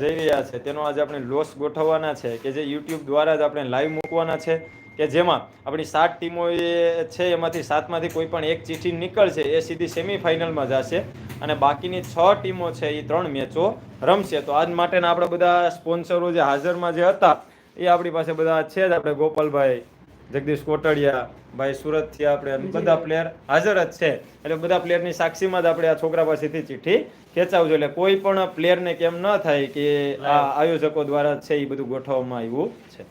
જઈ રહ્યા છે. તેનો આજે આપણે લોસ ગોઠવવાના છે કે જે યુટ્યુબ દ્વારા જ આપણે લાઈવ મૂકવાના છે કે જેમાં આપણી સાત ટીમો છે, એમાંથી સાતમાંથી કોઈ પણ એક ચીઠી નીકળશે, એ સીધી સેમીફાઇનલમાં જશે. અને બાકીની છ ટીમો છે એ ત્રણ મેચો રમશે. તો આજ માટેના આપણા બધા સ્પોન્સરો જે હાજરમાં જે હતા, એ આપણી પાસે બધા છે જ. આપણે ગોપાલભાઈ જગદીશ કોટડિયા ભાઈ સુરતથી આપણે બધા પ્લેયર હાજર જ છે. એટલે બધા પ્લેયરની સાક્ષીમાં જ આપણે આ છોકરા પાસેથી ચિઠ્ઠી ખેંચાવજો એટલે કોઈ પણ પ્લેયરને કેમ ન થાય કે આ આયોજકો દ્વારા છે એ બધું ગોઠવવામાં આવ્યું છે.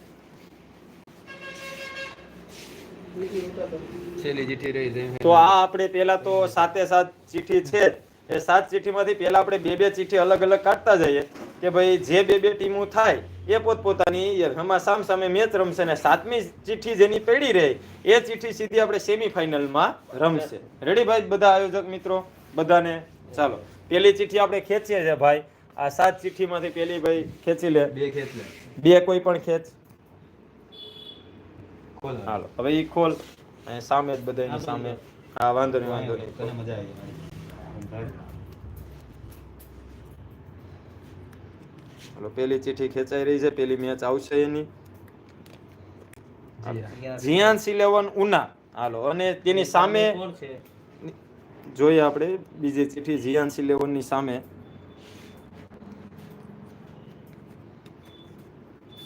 તો આ આપણે પેલા તો સાતે સાત ચિઠ્ઠી છે. એ સાત ચિઠ્ઠીમાંથી પેલા આપણે બે બે ચિઠ્ઠી અલગ અલગ કાઢતા જઈએ. કે ભાઈ જે બે બે ટીમો થાય એ પોતપોતાની એમાં સામ સામે મેચ રમશે ને સાતમી ચિઠ્ઠી જેની પડી રહે એ ચિઠ્ઠી સીધી આપણે સેમીફાઇનલમાં રમશે. રેડી ભાઈ બધા આયોજક મિત્રો? બધાને? ચાલો. પેલી ચિઠ્ઠી આપણે ખેંચીએ છે ભાઈ. આ સાત ચિઠ્ઠીમાંથી પેલી ભાઈ ખેંચી લે. બે ખેંચ લે. બે કોઈ પણ ખેંચ. ખોલ હાલો. હવે ઈ ખોલ. સામે જ બધાની સામે. હા વાંધો નહીં વાંધો નહીં. મજા આવી. મારી પેલી ચિઠ્ઠી ખેંચાઈ રહી છે પેલી મેચ આવશે એની. જીયાન્સ ઇલેવન ઉના. હાલો અને તેની સામે જોઈએ આપણે બીજી ચિઠ્ઠી જીયાન્સ ઇલેવનની સામે.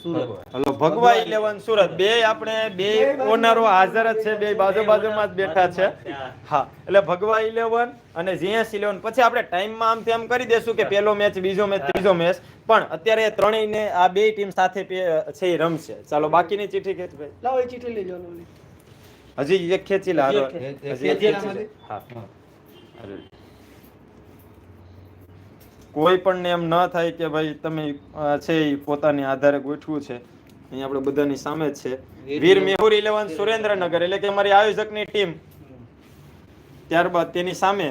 Hello Bhagwa eleven Surat. બે આપણે બે ઓનરો હાજર જ છે બે બાજુ બાજુમાં જ બેઠા છે. હા એટલે ભગવા ઇલેવન અને જીએસ ઇલેવન. પછી આપણે ટાઈમમાં આમ તેમ કરી દેશું કે પેલો મેચ બીજો મેચ ત્રીજો મેચ. પણ અત્યારે ત્રણેયને આ બે ટીમ સાથે છે એ રમશે. ચાલો બાકીની ચીઠી કે ભાઈ. લાવો એ ચીઠી લઈ લેવાનું હજી એક ખેંચી લે. હજી એક ખેંચી લે. હા. કોઈ પણ ને એમ ન થાય કે ભાઈ તમે છે એ પોતાની આધારે ગોઠવું છે. અહીં આપણે બધાની સામે જ છે. વીર મેહુર ઇલેવન સુરેન્દ્રનગર એટલે કે અમારી આયોજકની ટીમ. ત્યારબાદ તેની સામે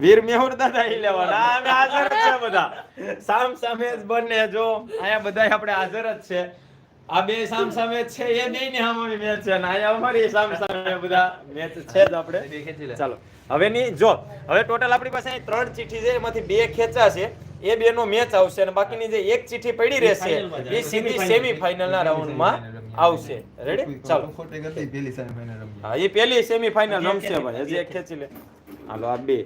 વીર મેહુર દાદા એ લેવાના. અમે હાજર જ છે બધા. સામ સામે જ બંને જો. અહીંયા બધા આપણે હાજર જ છે. આ બે સામ સામે છે એ બે ની સામે મેચ છે. અને અહીંયા અમારી સામ સામે બધા મેચ છે જ આપણે. ખેંચી ચાલો. હવે ની જો હવે ટોટલ આપણી પાસે ત્રણ ચીઠી છે એમાંથી બે ખેંચાશે એ બે નો મેચ આવશે અને બાકીની જે એક ચીઠી પડી રહેશે એ સીધી સેમી ફાઇનલ ના રાઉન્ડમાં આવશે. રેડી ચાલો. ખોટી ગતિ પેલી semi-final રમી. હા એ પેલી સેમી ફાઇનલ રમશે ભાઈ. હજી એક ખેંચી લે. હાલો આ બે.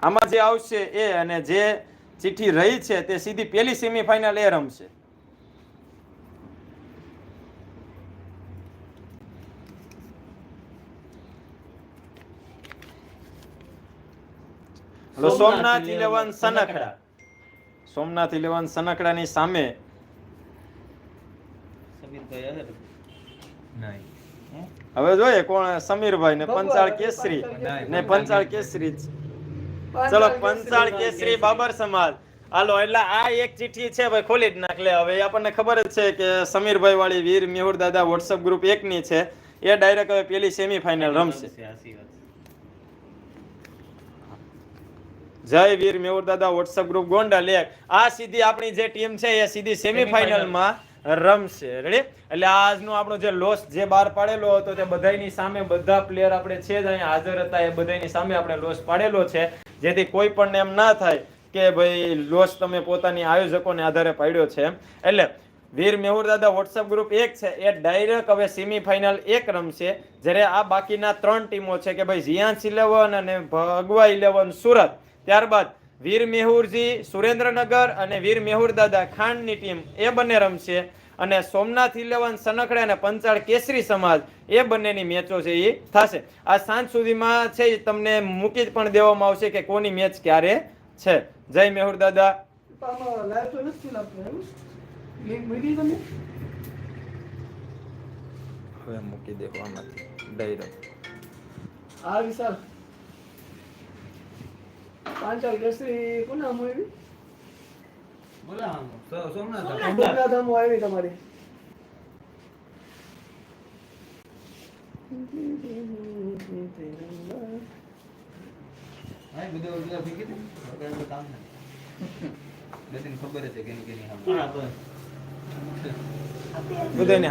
આમાં જે આવશે એ અને જે ચિઠ્ઠી રહી છે તે સીધી પહેલી સેમીફાઇનલ એ રમશે. સોમનાથ ઇલેવન સનખડા. સોમનાથ ઇલેવન સનખડાની સામે. હવે જોઈએ કોણ સમીરભાઈ ને પંચાળ કેસરી. ને પંચાળ કેસરી. ચલો પંચાળ કેસરી બાબર સમાજ હાલો એટલે આ એક ચિઠ્ઠી છે ભાઈ ખોલી જ નાખ લે હવે આપણને ખબર જ છે કે સમીરભાઈ વાળી વીર મેહુર દાદા વોટ્સઅપ ગ્રુપ એક ની છે. એ ડાયરેક્ટ હવે પેલી સેમી ફાઇનલ રમશે. જય વીર મેહુર દાદા વોટ્સઅપ ગ્રુપ ગોંડા લેક આ સીધી આપણી જે ટીમ છે એ સીધી સેમીફાઇનલમાં રમશે. રેડી એટલે આજનો આપણો જે લોસ જે બહાર પાડેલો હતો તે બધાયની સામે બધા પ્લેયર આપણે છે જ અહીંયા હાજર હતા. એ બધાયની સામે આપણે લોસ પાડેલો છે. જેથી કોઈ પણ એમ ના થાય કે ભાઈ લોસ તમે પોતાની આયોજકોને આધારે પાડ્યો છે. એટલે વીર મેહુર દાદા વોટ્સઅપ ગ્રુપ એક છે. એ ડાયરેક્ટ હવે સેમીફાઇનલ એક રમશે. જ્યારે આ બાકીના ત્રણ ટીમો છે કે ભાઈ ઝિયાન્સ ઇલેવન અને ભગવા ઇલેવન સુરત. ત્યારબાદ વીર મેહુરજી સુરેન્દ્રનગર અને વીર મેહુર દાદા ખાંડની ટીમ એ બંને રમશે અને સોમનાથ ઇલેવન સનખડે અને પંચાળ કેસરી સમાજ એ બંનેની મેચો છે એ થશે. આ સાંજ સુધીમાં છે એ તમને મૂકી પણ દેવામાં આવશે કે કોની મેચ ક્યારે છે. જય મેહુર દાદા? હવે મૂકી દેવામાં ડાયરેક્ટ હા વિશાલ. પાંચાલ કેસરી કોને આમ આવી સો- સોમનાથ સોમનાથ આમ આવી તમારી હા, બધું ઓલું ફેંકી દે. હવે કાંઈ કામ નથી. બધાને ખબર જ છે કેની કેની સામે. બધાને